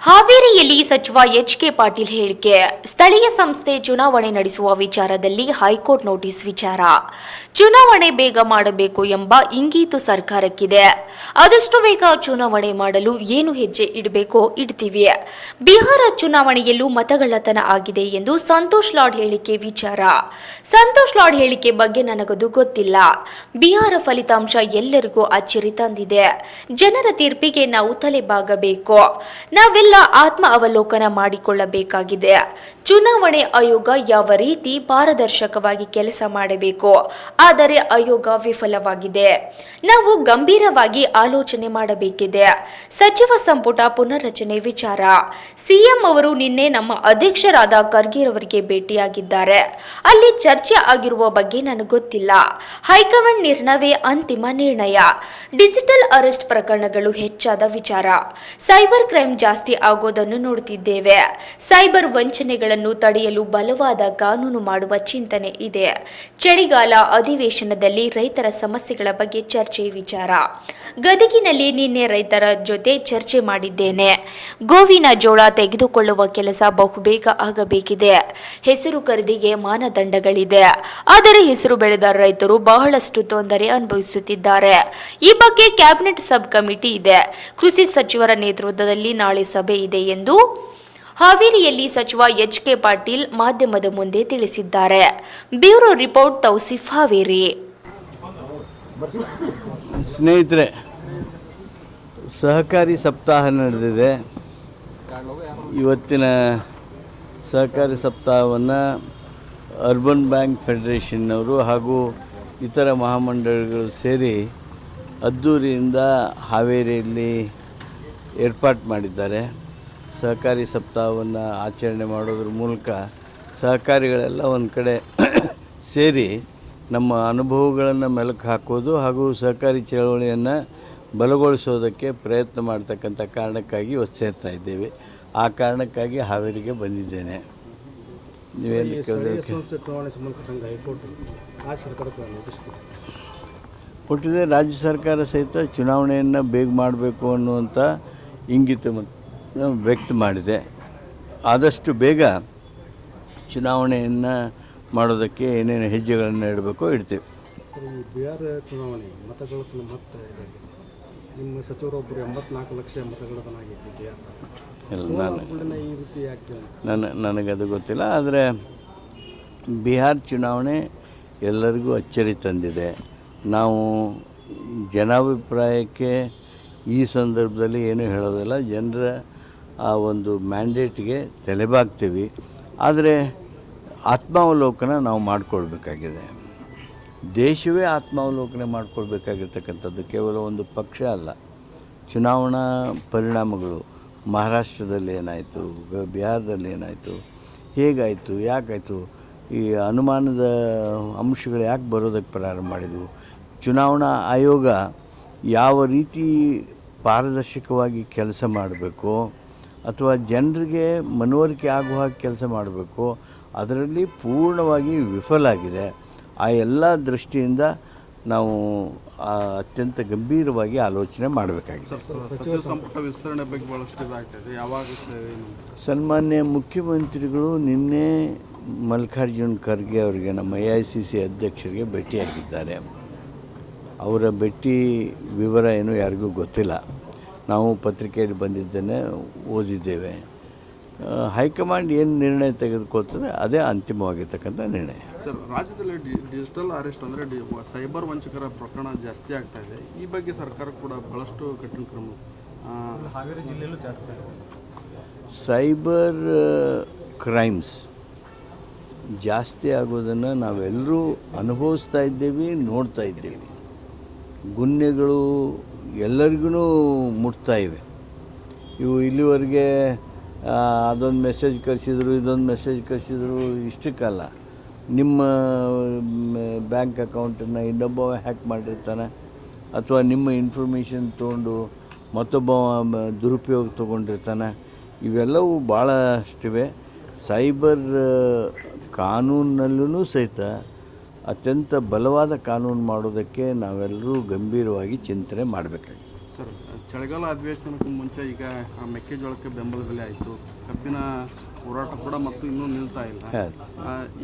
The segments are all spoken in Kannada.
ಹಾವೇರಿಯಲ್ಲಿ ಸಚಿವ ಎಚ್ ಕೆ ಪಾಟೀಲ್ ಹೇಳಿಕೆ. ಸ್ಥಳೀಯ ಸಂಸ್ಥೆ ಚುನಾವಣೆ ನಡೆಸುವ ವಿಚಾರದಲ್ಲಿ ಹೈಕೋರ್ಟ್ ನೋಟಿಸ್ ವಿಚಾರ. ಚುನಾವಣೆ ಬೇಗ ಮಾಡಬೇಕು ಎಂಬ ಇಂಗೀತು ಸರ್ಕಾರಕ್ಕಿದೆ. ಆದಷ್ಟು ಬೇಗ ಚುನಾವಣೆ ಮಾಡಲು ಏನು ಹೆಜ್ಜೆ ಇಡಬೇಕೋ ಇಡ್ತೀವಿ. ಬಿಹಾರ ಚುನಾವಣೆಯಲ್ಲೂ ಮತಗಳ್ಳತನ ಆಗಿದೆ ಎಂದು ಸಂತೋಷ್ ಲಾಡ್ ಹೇಳಿಕೆ ವಿಚಾರ. ಸಂತೋಷ್ ಲಾಡ್ ಹೇಳಿಕೆ ಬಗ್ಗೆ ನನಗದು ಗೊತ್ತಿಲ್ಲ. ಬಿಹಾರ ಫಲಿತಾಂಶ ಎಲ್ಲರಿಗೂ ಅಚ್ಚರಿ ತಂದಿದೆ. ಜನರ ತೀರ್ಪಿಗೆ ನಾವು ತಲೆಬಾಗಬೇಕು. ನಾವೆಲ್ಲ ಆತ್ಮ ಅವಲೋಕನ ಮಾಡಿಕೊಳ್ಳಬೇಕಾಗಿದೆ. ಚುನಾವಣೆ ಆಯೋಗ ಯಾವ ರೀತಿ ಪಾರದರ್ಶಕವಾಗಿ ಕೆಲಸ ಮಾಡಬೇಕು? ಆದರೆ ಆಯೋಗ ವಿಫಲವಾಗಿದೆ. ನಾವು ಗಂಭೀರವಾಗಿ ಆಲೋಚನೆ ಮಾಡಬೇಕಿದೆ. ಸಚಿವ ಸಂಪುಟ ಪುನರ್ರಚನೆ ವಿಚಾರ. ಸಿಎಂ ಅವರು ನಿನ್ನೆ ನಮ್ಮ ಅಧ್ಯಕ್ಷರಾದ ಖರ್ಗೆ ಅವರಿಗೆ ಭೇಟಿಯಾಗಿದ್ದಾರೆ. ಅಲ್ಲಿ ಚರ್ಚೆ ಆಗಿರುವ ಬಗ್ಗೆ ನನಗೆ ಗೊತ್ತಿಲ್ಲ. ಹೈಕಮಾಂಡ್ ನಿರ್ಣಯವೇ ಅಂತಿಮ ನಿರ್ಣಯ. ಡಿಜಿಟಲ್ ಅರೆಸ್ಟ್ ಪ್ರಕರಣಗಳು ಹೆಚ್ಚಾದ ವಿಚಾರ. ಸೈಬರ್ ಕ್ರೈಮ್ ಜಾಸ್ತಿ ಆಗೋದನ್ನು ನೋಡುತ್ತಿದ್ದೇವೆ. ಸೈಬರ್ ವಂಚನೆಗಳನ್ನು ತಡೆಯಲು ಬಲವಾದ ಕಾನೂನು ಮಾಡುವ ಚಿಂತನೆ ಇದೆ. ಚಳಿಗಾಲ ಅಧಿವೇಶನದಲ್ಲಿ ರೈತರ ಸಮಸ್ಯೆಗಳ ಬಗ್ಗೆ ಚರ್ಚೆ ವಿಚಾರ. ಗದಗಿನಲ್ಲಿ ನಿನ್ನೆ ರೈತರ ಜೊತೆ ಚರ್ಚೆ ಮಾಡಿದ್ದೇನೆ. ಗೋವಿನ ಜೋಳ ತೆಗೆದುಕೊಳ್ಳುವ ಕೆಲಸ ಬಹುಬೇಗ ಆಗಬೇಕಿದೆ. ಹೆಸರು ಖರೀದಿಗೆ ಮಾನದಂಡಗಳಿದೆ. ಆದರೆ ಹೆಸರು ಬೆಳೆದ ರೈತರು ಬಹಳಷ್ಟು ತೊಂದರೆ ಅನುಭವಿಸುತ್ತಿದ್ದಾರೆ. ಈ ಬಗ್ಗೆ ಕ್ಯಾಬಿನೆಟ್ ಸಬ್ ಕಮಿಟಿ ಇದೆ. ಕೃಷಿ ಸಚಿವರ ನೇತೃತ್ವದಲ್ಲಿ ನಾಳೆ ಸಭೆ. ಇದೆ ಎಂದು ಹಾವೇರಿಯಲ್ಲಿ ಸಚಿವ ಎಚ್ ಕೆ ಪಾಟೀಲ್ ಮಾಧ್ಯಮದ ಮುಂದೆ ತಿಳಿಸಿದ್ದಾರೆ. Bureau report Tausif Haveri. ಸ್ನೇಹಿತರೆ, ಸಹಕಾರಿ ಸಪ್ತಾಹ ನಡೆದಿದೆ. ಇವತ್ತಿನ ಸಹಕಾರಿ ಸಪ್ತಾಹವನ್ನು ಅರ್ಬನ್ ಬ್ಯಾಂಕ್ ಫೆಡರೇಷನ್ನವರು ಹಾಗೂ ಇತರ ಮಹಾಮಂಡಳಿಗಳು ಸೇರಿ ಅದ್ದೂರಿಯಿಂದ ಹಾವೇರಿಯಲ್ಲಿ ಏರ್ಪಾಟ್ ಮಾಡಿದ್ದಾರೆ. ಸಹಕಾರಿ ಸಪ್ತಾಹವನ್ನು ಆಚರಣೆ ಮಾಡೋದ್ರ ಮೂಲಕ ಸಹಕಾರಿಗಳೆಲ್ಲ ಒಂದು ಕಡೆ ಸೇರಿ ನಮ್ಮ ಅನುಭವಗಳನ್ನು ಮೆಲುಕು ಹಾಕೋದು ಹಾಗೂ ಸಹಕಾರಿ ಚಳವಳಿಯನ್ನು ಬಲಗೊಳಿಸೋದಕ್ಕೆ ಪ್ರಯತ್ನ ಮಾಡ್ತಕ್ಕಂಥ ಕಾರಣಕ್ಕಾಗಿ ಇವತ್ತು ಸೇರ್ತಾ ಇದ್ದೇವೆ. ಆ ಕಾರಣಕ್ಕಾಗಿ ಹಾವೇರಿಗೆ ಬಂದಿದ್ದೇನೆ. ನೀವೇನು. ಕೊಟ್ಟಿದೆ. ರಾಜ್ಯ ಸರ್ಕಾರ ಸಹಿತ ಚುನಾವಣೆಯನ್ನು ಬೇಗ ಮಾಡಬೇಕು ಅನ್ನುವಂಥ ಇಂಗಿತ ಮತ್ತು ವ್ಯಕ್ತ ಮಾಡಿದೆ. ಆದಷ್ಟು ಬೇಗ ಚುನಾವಣೆಯನ್ನು ಮಾಡೋದಕ್ಕೆ ಏನೇನು ಹೆಜ್ಜೆಗಳನ್ನು ಇಡಬೇಕೋ ಇಡ್ತೀವಿ. ಬಿಹಾರ ಚುನಾವಣೆ ಮತ್ತೆ ನಿಮ್ಮ ಸಚಿವರೊಬ್ಬರು ಎಂಬತ್ನಾಲ್ಕು ಲಕ್ಷ ಮತಗಳ ಆಗೈತಿ ಬಿಹಾರ. ಇಲ್ಲ ನಾನು ಕೂಡಲೇ ಈ ರೀತಿ ನನ್ನ ನನಗದು ಗೊತ್ತಿಲ್ಲ ಆದರೆ ಬಿಹಾರ್ ಚುನಾವಣೆ ಎಲ್ಲರಿಗೂ ಅಚ್ಚರಿ ತಂದಿದೆ. ನಾವು ಜನಾಭಿಪ್ರಾಯಕ್ಕೆ ಈ ಸಂದರ್ಭದಲ್ಲಿ ಏನೂ ಹೇಳೋದಿಲ್ಲ. ಜನರ ಆ ಒಂದು ಮ್ಯಾಂಡೇಟ್ಗೆ ತಲೆಬಾಗ್ತೀವಿ. ಆದರೆ ಆತ್ಮಾವಲೋಕನ ನಾವು ಮಾಡಿಕೊಳ್ಬೇಕಾಗಿದೆ. ದೇಶವೇ ಆತ್ಮಾವಲೋಕನ ಮಾಡಿಕೊಳ್ಬೇಕಾಗಿರ್ತಕ್ಕಂಥದ್ದು ಕೇವಲ ಒಂದು ಪಕ್ಷ ಅಲ್ಲ. ಚುನಾವಣಾ ಪರಿಣಾಮಗಳು. ಮಹಾರಾಷ್ಟ್ರದಲ್ಲಿ ಏನಾಯಿತು? ಬಿಹಾರದಲ್ಲಿ ಏನಾಯಿತು? ಹೇಗಾಯಿತು? ಯಾಕಾಯಿತು? ಈ ಅನುಮಾನದ ಅಂಶಗಳು ಯಾಕೆ ಬರೋದಕ್ಕೆ ಪ್ರಾರಂಭ ಮಾಡಿದ್ವು? ಚುನಾವಣಾ ಆಯೋಗ ಯಾವ ರೀತಿ ಪಾರದರ್ಶಕವಾಗಿ ಕೆಲಸ ಮಾಡಬೇಕು ಅಥವಾ ಜನರಿಗೆ ಮನವರಿಕೆ ಆಗುವ ಹಾಗೆ ಕೆಲಸ ಮಾಡಬೇಕು ಅದರಲ್ಲಿ ಪೂರ್ಣವಾಗಿ ವಿಫಲ ಆಗಿದೆ. ಆ ಎಲ್ಲ ದೃಷ್ಟಿಯಿಂದ ನಾವು ಅತ್ಯಂತ ಗಂಭೀರವಾಗಿ ಆಲೋಚನೆ ಮಾಡಬೇಕಾಗಿದೆ. ಸಚಿವ ಸಂಪುಟ ವಿಸ್ತರಣೆ ಬಗ್ಗೆ ಭಾಳಷ್ಟು ಇದಾಗ್ತದೆ. ಯಾವಾಗ ಸನ್ಮಾನ್ಯ ಮುಖ್ಯಮಂತ್ರಿಗಳು ನಿನ್ನೆ ಮಲ್ಲಿಕಾರ್ಜುನ್ ಖರ್ಗೆ ಅವರಿಗೆ ನಮ್ಮ ಎ ಐ ಸಿ ಸಿ ಅಧ್ಯಕ್ಷರಿಗೆ ಭೇಟಿಯಾಗಿದ್ದಾರೆ. ಅವರ ಭೇಟಿ ವಿವರ ಏನು ಯಾರಿಗೂ ಗೊತ್ತಿಲ್ಲ. ನಾವು ಪತ್ರಿಕೆಯಲ್ಲಿ ಬಂದಿದ್ದನ್ನೇ ಓದಿದ್ದೇವೆ. ಹೈಕಮಾಂಡ್ ಏನು ನಿರ್ಣಯ ತೆಗೆದುಕೊಳ್ತದೆ ಅದೇ ಅಂತಿಮವಾಗಿರ್ತಕ್ಕಂಥ ನಿರ್ಣಯ. ಸರ್ ರಾಜ್ಯದಲ್ಲಿ ಡಿ- ಡಿಜಿಟಲ್ ಅರೆಸ್ಟ್ ಅಂದರೆ ಡಿ ಸೈಬರ್ ವಂಚಕರ ಪ್ರಕರಣ ಜಾಸ್ತಿ ಆಗ್ತಾ ಇದೆ. ಈ ಬಗ್ಗೆ ಸರ್ಕಾರ ಕೂಡ ಬಹಳಷ್ಟು ಕಠಿಣ ಕ್ರಮ ಆ, ಹಾವೇರಿ ಜಿಲ್ಲೆಯಲ್ಲೂ ಜಾಸ್ತಿ ಸೈಬರ್ ಕ್ರೈಮ್ಸ್ ಜಾಸ್ತಿ ಆಗೋದನ್ನು ನಾವೆಲ್ಲರೂ ಅನುಭವಿಸ್ತಾ ಇದ್ದೇವೆ ನೋಡ್ತಾ ಇದ್ದೇವೆ. ಗುನ್ನೆಗಳು ಎಲ್ಲರಿಗೂ ಮುಟ್ತಾ ಇವೆ. ಇವು ಇಲ್ಲಿವರೆಗೆ ಅದೊಂದು ಮೆಸೇಜ್ ಕಳಿಸಿದ್ರು, ಇದೊಂದು ಮೆಸೇಜ್ ಕಳಿಸಿದ್ರು, ಇಷ್ಟಕ್ಕಲ್ಲ. ನಿಮ್ಮ ಬ್ಯಾಂಕ್ ಅಕೌಂಟನ್ನು ಇನ್ನೊಬ್ಬ ಹ್ಯಾಕ್ ಮಾಡಿರ್ತಾನೆ, ಅಥವಾ ನಿಮ್ಮ ಇನ್ಫಾರ್ಮೇಷನ್ ತೊಗೊಂಡು ಮತ್ತೊಬ್ಬ ದುರುಪಯೋಗ ತೊಗೊಂಡಿರ್ತಾನೆ. ಇವೆಲ್ಲವೂ ಭಾಳಷ್ಟಿವೆ ಸೈಬರ್ ಕಾನೂನಲ್ಲೂ ಸಹಿತ ಅತ್ಯಂತ ಬಲವಾದ ಕಾನೂನು ಮಾಡೋದಕ್ಕೆ ನಾವೆಲ್ಲರೂ ಗಂಭೀರವಾಗಿ ಚಿಂತನೆ ಮಾಡಬೇಕಾಗಿದೆ ಸರ್ ಚಳಿಗಾಲ ಅಧಿವೇಶನಕ್ಕೂ ಮುಂಚೆ ಈಗ ಆ ಮೆಕ್ಕೆಜೋಳಕ್ಕೆ ಬೆಂಬಲ ಬೆಲೆ ಆಯಿತು. ಕಬ್ಬಿನ ಹೋರಾಟ ಕೂಡ ಮತ್ತು ಇನ್ನೂ ನಿಲ್ತಾ ಇಲ್ಲ.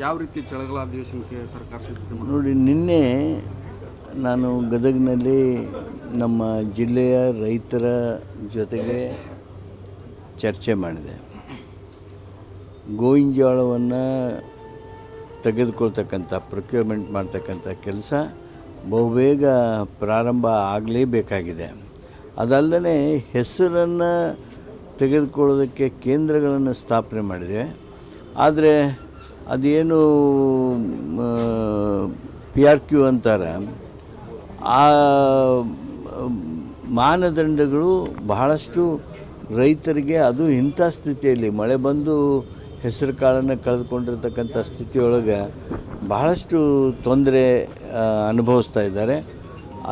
ಯಾವ ರೀತಿ ಚಳಿಗಾಲ ಅಧಿವೇಶನಕ್ಕೆ ಸರ್ಕಾರ ಸಿದ್ಧತೆ ನೋಡಿ ನಿನ್ನೆ ನಾನು ಗದಗಿನಲ್ಲಿ ನಮ್ಮ ಜಿಲ್ಲೆಯ ರೈತರ ಜೊತೆಗೆ ಚರ್ಚೆ ಮಾಡಿದೆ. ಗೋವಿನ ಜೋಳವನ್ನು ತೆಗೆದುಕೊಳ್ತಕ್ಕಂಥ ಪ್ರೊಕ್ಯೂರ್ಮೆಂಟ್ ಮಾಡ್ತಕ್ಕಂಥ ಕೆಲಸ ಬಹುಬೇಗ ಪ್ರಾರಂಭ ಆಗಲೇಬೇಕಾಗಿದೆ. ಅದಲ್ಲದೆ ಹೆಸರನ್ನು ತೆಗೆದುಕೊಳ್ಳೋದಕ್ಕೆ ಕೇಂದ್ರಗಳನ್ನು ಸ್ಥಾಪನೆ ಮಾಡಿದೆ. ಆದರೆ ಅದೇನು ಪಿ ಆರ್ ಕ್ಯೂ ಅಂತಾರೆ. ಆ, ಮಾನದಂಡಗಳು ಬಹಳಷ್ಟು ರೈತರಿಗೆ ಅದು ಇಂಥ ಸ್ಥಿತಿಯಲ್ಲಿ ಮಳೆ ಬಂದು ಹೆಸರು ಕಾಳನ್ನು ಕಳೆದುಕೊಂಡಿರ್ತಕ್ಕಂಥ ಸ್ಥಿತಿಯೊಳಗೆ ಬಹಳಷ್ಟು ತೊಂದರೆ ಅನುಭವಿಸ್ತಾ ಇದ್ದಾರೆ.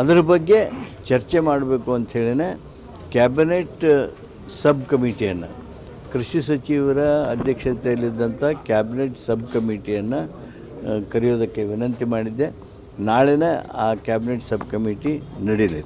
ಅದರ ಬಗ್ಗೆ ಚರ್ಚೆ ಮಾಡಬೇಕು ಅಂಥೇಳಿನೇ ಕ್ಯಾಬಿನೆಟ್ ಸಬ್ ಕಮಿಟಿಯನ್ನು ಕೃಷಿ ಸಚಿವರ ಅಧ್ಯಕ್ಷತೆಯಲ್ಲಿದ್ದಂಥ ಕ್ಯಾಬಿನೆಟ್ ಸಬ್ ಕಮಿಟಿಯನ್ನು ಕರೆಯೋದಕ್ಕೆ ವಿನಂತಿ ಮಾಡಿದ್ದೆ. ನಾಳೆನೇ ಆ ಕ್ಯಾಬಿನೆಟ್ ಸಬ್ ಕಮಿಟಿ ನಡೀಲಿದೆ